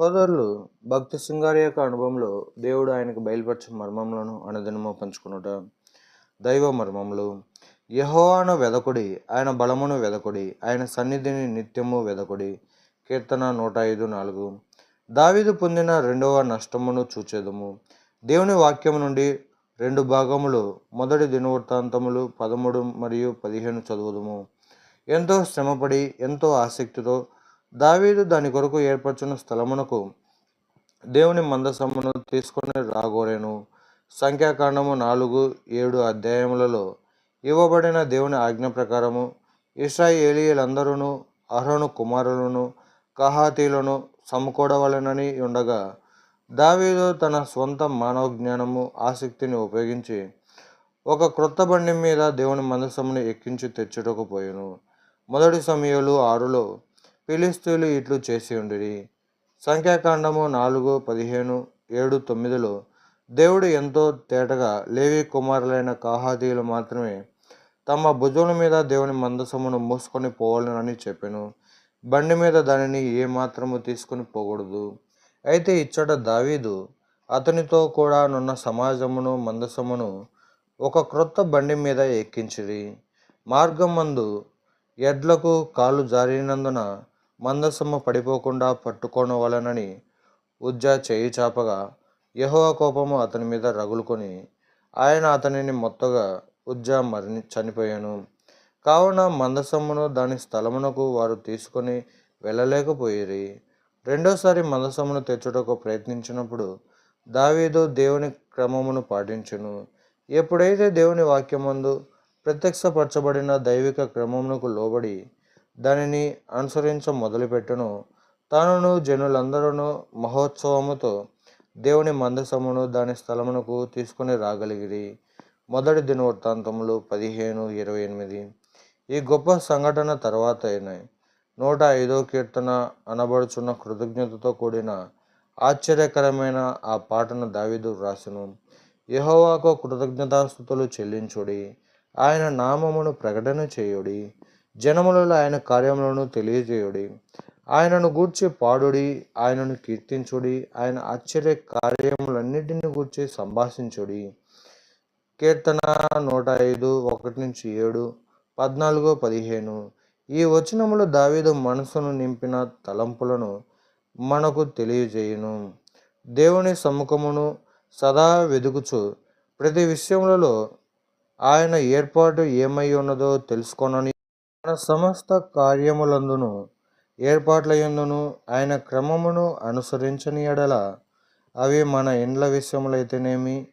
సోదరులు భక్తి సింగారి యొక్క అనుభవంలో దేవుడు ఆయనకు బయలుపరిచిన మర్మములను అనుదినము పంచుకునుట దైవ మర్మములు. యహోవాను వెదకుడి ఆయన బలమును వెదకుడి ఆయన సన్నిధిని నిత్యము వెదకుడి. కీర్తన నూట ఐదు నాలుగు. దావీదు పొందిన రెండవ నష్టమును చూచేదము. దేవుని వాక్యం నుండి రెండు భాగములు మొదటి దినవృత్తాంతములు పదమూడు మరియు పదిహేను చదువుదుము. ఎంతో శ్రమపడి ఎంతో ఆసక్తితో దావీదు దాని కొరకు ఏర్పరచిన స్థలమునకు దేవుని మందసమును తీసుకొని రాగోరేను సంఖ్యాకాండము నాలుగు ఏడు అధ్యాయములలో ఇవ్వబడిన దేవుని ఆజ్ఞ ప్రకారము ఇస్రాయేలీలందరూ అహరోను కుమారులను కహాతీలను సమకూడవలెనని ఉండగా దావీదు తన స్వంత మానవ జ్ఞానము ఆసక్తిని ఉపయోగించి ఒక క్రొత్త బండి మీద దేవుని మందసమును ఎక్కించి తెచ్చుటకు పోయెను. మొదటి సమయంలో ఆరులో ఫిలిస్తీన్లు ఇట్లు చేసి ఉండిరి. సంఖ్యాకాండము నాలుగు పదిహేను ఏడు తొమ్మిదిలో దేవుడు ఎంతో తేటగా లేవి కుమారులైన కాహాతీయులు మాత్రమే తమ భుజముల మీద దేవుని మందసమును మూసుకొని పోవాలని చెప్పాను. బండి మీద దానిని ఏమాత్రము తీసుకొని పోకూడదు. అయితే ఇచ్చట దావీదు అతనితో కూడా నున్న సమాజమును మందసమును ఒక క్రొత్త బండి మీద ఎక్కించిరి. మార్గం మందు ఎడ్లకు కాలు జారినందున మందసమ్మ పడిపోకుండా పట్టుకోనవలనని ఉజ్జా చేయి చాపగా యహోవ కోపము అతని మీద రగులుకొని ఆయన అతనిని మొత్తగా ఉజ్జా మరణి చనిపోయాను. కావున మందసమ్మును దాని స్థలమునకు వారు తీసుకొని వెళ్ళలేకపోయిరి. రెండోసారి మందసమును తెచ్చుటకు ప్రయత్నించినప్పుడు దావీదు దేవుని క్రమమును పాటించును. ఎప్పుడైతే దేవుని వాక్యమందు ప్రత్యక్షపరచబడిన దైవిక క్రమమునకు లోబడి దానిని అనుసరించ మొదలుపెట్టను. తానును జనులందరూ మహోత్సవముతో దేవుని మందసమును దాని స్థలమునకు తీసుకొని రాగలిగిరి. మొదటి దినవృత్తాంతములు పదిహేను ఇరవై ఎనిమిది. ఈ గొప్ప సంఘటన తర్వాత అయినాయి నూట ఐదో కీర్తన అనబడుచున్న కృతజ్ఞతతో కూడిన ఆశ్చర్యకరమైన ఆ పాటను దావిదు వ్రాసెను. యహోవాకు కృతజ్ఞతాస్థుతులు చెల్లించుడి. ఆయన నామమును ప్రకటన చేయుడి. జనములలో ఆయన కార్యములను తెలియజేయుడి. ఆయనను గూర్చి పాడుడి ఆయనను కీర్తించుడి ఆయన ఆశ్చర్య కార్యములన్నిటిని గూర్చి సంభాషించుడి. కీర్తన నూట ఐదు ఒకటి నుంచి ఏడు పద్నాలుగు పదిహేను. ఈ వచనములు దావీదు మనసును నింపిన తలంపులను మనకు తెలియజేయును. దేవుని సముఖమును సదా వెదుకుచు. ప్రతి విషయములలో ఆయన ఏర్పాటు ఏమై ఉన్నదో తెలుసుకొనని మన సమస్త కార్యములందును ఏర్పాట్లయందును ఆయన క్రమమును అనుసరించని ఎడల అవి మన ఇండ్ల విషయములైతేనేమి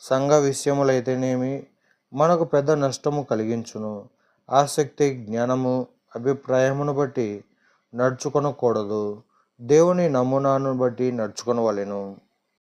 సంఘ విషయములైతేనేమి మనకు పెద్ద నష్టము కలిగించును. ఆసక్తి జ్ఞానము అభిప్రాయమును బట్టి నడుచుకొనకూడదు. దేవుని నమూనాను బట్టి నడుచుకొనవలెను.